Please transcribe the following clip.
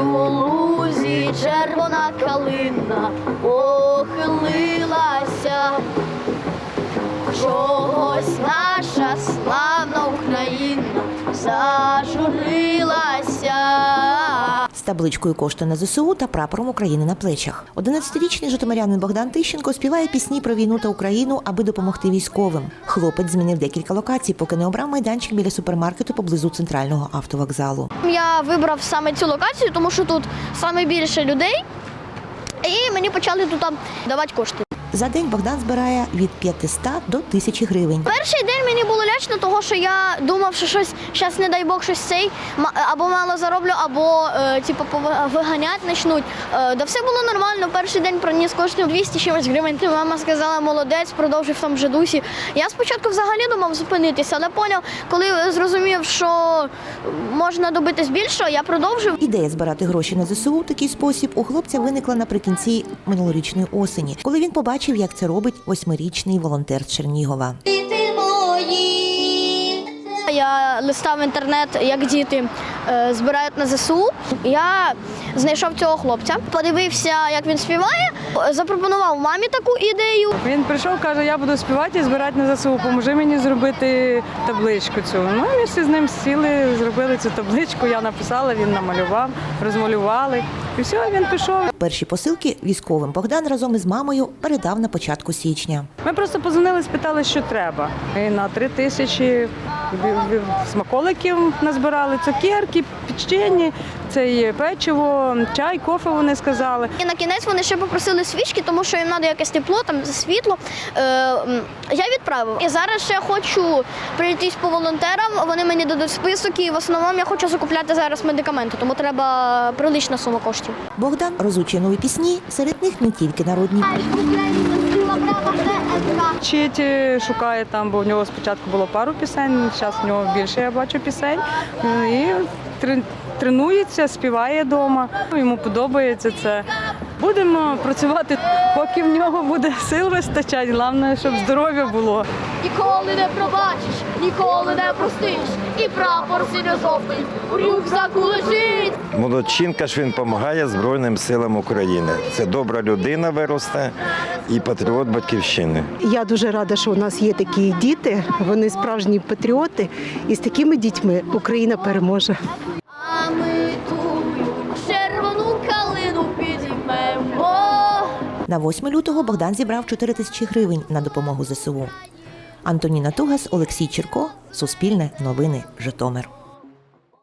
У лузі червона калина похилилася. Табличкою кошти на ЗСУ та прапором України на плечах. 11-річний житомирянин Богдан Тищенко співає пісні про війну та Україну, аби допомогти військовим. Хлопець змінив декілька локацій, поки не обрав майданчик біля супермаркету поблизу центрального автовокзалу. Я вибрав саме цю локацію, тому що тут саме більше людей, і мені почали тут давати кошти. За день Богдан збирає від 500 до 1000 гривень. Перший день мені було лячно, того що я думав, що щось зараз, не дай Бог, щось цей або мало зароблю, або е, типу виганять почнуть. Е, да все було нормально. Перший день приніс коштів 200 чимось гривень. Мама сказала, молодець, продовжив в тому же дусі. Я спочатку взагалі думав зупинитися, але поняв, коли зрозумів, що можна добитись більшого, я продовжив. Ідея збирати гроші на ЗСУ у такий спосіб у хлопця виникла наприкінці минулорічної осені, коли він побачив, як це робить восьмирічний волонтер з Чернігова. Я листав інтернет, як діти е, збирають на ЗСУ. Я знайшов цього хлопця, подивився, як він співає, запропонував мамі таку ідею. Він прийшов, каже, я буду співати і збирати на ЗСУ, поможи мені зробити табличку цю. Ну, ми всі з ним сіли, зробили цю табличку, я написала, він намалював, розмалювали. І все, він пішов. Перші посилки військовим Богдан разом із мамою передав на початку січня. Ми просто позвонили, спитали, що треба. І на три тисячі смаколиків назбирали, цукерки, печені, це є печиво, чай, кофе вони сказали. І на кінець вони ще попросили свічки, тому що їм треба якесь тепло, там світло. Е, я відправив. І зараз ще хочу прийтись по волонтерам. Вони мені дадуть список, і в основному я хочу закупляти зараз медикаменти, тому треба прилична сума коштів. Богдан розучує нові пісні, серед них не тільки народні. Вчить, е, шукає там, бо в нього спочатку було пару пісень, зараз в нього більше я бачу пісень. Ну, І тренується, співає вдома. Йому подобається це. Будемо працювати, поки в нього буде сил вистачати. Головне, щоб здоров'я було. Ніколи не пробачиш, ніколи не простиш. І прапор синьо-жовтий у рюкзаку лежить. Молодчинка ж він допомагає Збройним силам України. Це добра людина виросте і патріот батьківщини. Я дуже рада, що у нас є такі діти. Вони справжні патріоти, і з такими дітьми Україна переможе. На 8 лютого Богдан зібрав 4 тисячі гривень на допомогу ЗСУ. Антоніна Тугас, Олексій Черко, Суспільне новини, Житомир.